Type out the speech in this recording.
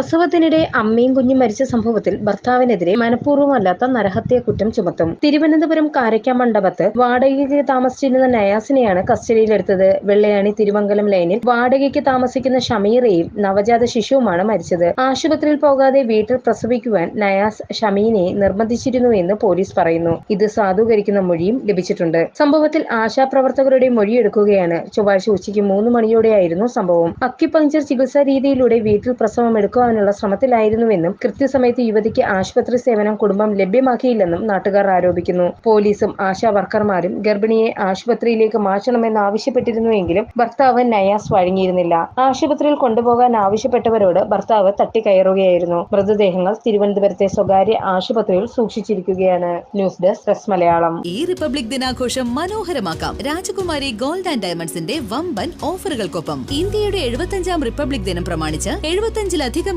പ്രസവത്തിനിടെ അമ്മയും കുഞ്ഞും മരിച്ച സംഭവത്തിൽ ഭർത്താവിനെതിരെ മനഃപൂർവമല്ലാത്ത നരഹത്യ കുറ്റം ചുമത്തും. തിരുവനന്തപുരം കാരയ്ക്ക മണ്ഡപത്ത് വാടകയ്ക്ക് താമസിച്ചിരുന്ന നയാസിനെയാണ് കസ്റ്റഡിയിലെടുത്തത്. വെള്ളയാണി തിരുവങ്കലം ലൈനിൽ വാടകയ്ക്ക് താമസിക്കുന്ന ഷമീറയും നവജാത ശിശുവുമാണ് മരിച്ചത്. ആശുപത്രിയിൽ പോകാതെ വീട്ടിൽ പ്രസവിക്കുവാൻ നയാസ് ഷമീനെ നിർബന്ധിച്ചിരുന്നു എന്ന് പോലീസ് പറയുന്നു. ഇത് സാധൂകരിക്കുന്ന മൊഴിയും ലഭിച്ചിട്ടുണ്ട്. സംഭവത്തിൽ ആശാപ്രവർത്തകരുടെ മൊഴിയെടുക്കുകയാണ്. ചൊവ്വാഴ്ച ഉച്ചയ്ക്ക് മൂന്ന് മണിയോടെയായിരുന്നു സംഭവം. അക്യുപങ്ചർ ചികിത്സാ രീതിയിലൂടെ വീട്ടിൽ പ്രസവം എടുക്കുവാനുള്ള ശ്രമത്തിലായിരുന്നുവെന്നും കൃത്യസമയത്ത് യുവതിക്ക് ആശുപത്രി സേവനം കുടുംബം ലഭ്യമാക്കിയില്ലെന്നും നാട്ടുകാർ ആരോപിക്കുന്നു. പോലീസും ആശാ വർക്കർമാരും ഗർഭിണിയെ ആശുപത്രിയിലേക്ക് മാറ്റണമെന്ന് ആവശ്യപ്പെട്ടിരുന്നുവെങ്കിലും ഭർത്താവ് നയാസ് വഴങ്ങിയിരുന്നില്ല. ആശുപത്രിയിൽ കൊണ്ടുപോകാൻ ആവശ്യപ്പെട്ടവരോട് ഭർത്താവ് തട്ടിക്കയറുകയായിരുന്നു. മൃതദേഹങ്ങൾ തിരുവനന്തപുരത്തെ സ്വകാര്യ ആശുപത്രിയിൽ സൂക്ഷിച്ചിരിക്കുകയാണ്. News desk press Malayalam. ഈ റിപ്പബ്ലിക് ദിനാഘോഷം മനോഹരമാക്കാം. രാജകുമാരി ഗോൾഡ് ആൻഡ് ഡയമണ്ട്സിന്റെ വമ്പൻ ഓഫറുകൾക്കൊപ്പം ഇന്ത്യയുടെ എഴുപത്തഞ്ചാം റിപ്പബ്ലിക് ദിനം പ്രമാണിച്ച് എഴുപത്തഞ്ചിലധികം